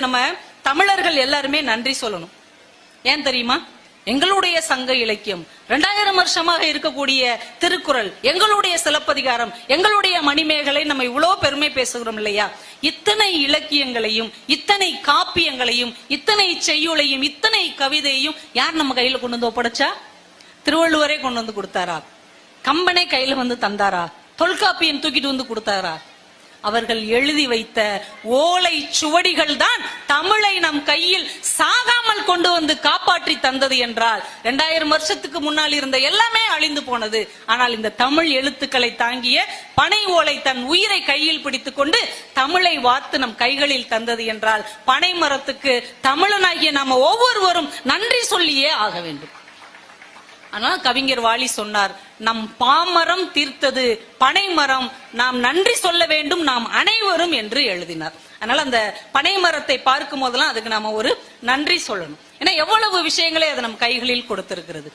நம்ம தமிழர்கள் எல்லாருமே நன்றி சொல்லணும். ஏன் தெரியுமா? எங்களுடைய சங்க இலக்கியம் இரண்டாயிரம் வருஷமாக இருக்கக்கூடிய திருக்குறள் எங்களுடைய சிலப்பதிகாரம் எங்களுடைய மணிமேகலை நம்ம இவ்வளவு பெருமை பேசுகிறோம் இல்லையா? இத்தனை இலக்கியங்களையும் இத்தனை காப்பியங்களையும் இத்தனை செய்யுளையும் இத்தனை கவிதையும் யார் நம்ம கையில கொண்டு வந்து ஒப்படைச்சா? திருவள்ளுவரே கொண்டு வந்து கொடுத்தாரா? கம்பனை கையில வந்து தந்தாரா? தொல்காப்பியன் தூக்கிட்டு வந்து கொடுத்தாரா? அவர்கள் எழுதி வைத்த ஓலை சுவடிகள் தான் தமிழை நம் கையில் சாகாமல் கொண்டு வந்து காப்பாற்றி தந்தது என்றால் இரண்டாயிரம் வருஷத்துக்கு முன்னால் இருந்த எல்லாமே அழிந்து போனது. ஆனால் இந்த தமிழ் எழுத்துக்களை தாங்கிய பனை ஓலை தன் உயிரை கையில் பிடித்துக் கொண்டு தமிழை வார்த்து நம் கைகளில் தந்தது என்றால் பனை மரத்துக்கு தமிழனாகிய நாம ஒவ்வொருவரும் நன்றி சொல்லியே ஆக வேண்டும். ஆனால் கவிஞர் வாலி சொன்னார் நம் பாமரம் தீர்த்தது பனைமரம் நாம் நன்றி சொல்ல வேண்டும் நாம் அனைவரும் என்று எழுதினார். அதனால அந்த பனை மரத்தை பார்க்கும் போதெல்லாம் அதுக்கு நாம ஒரு நன்றி சொல்லணும். ஏன்னா எவ்வளவு விஷயங்களை அது நம் கைகளில் கொடுத்திருக்கிறது.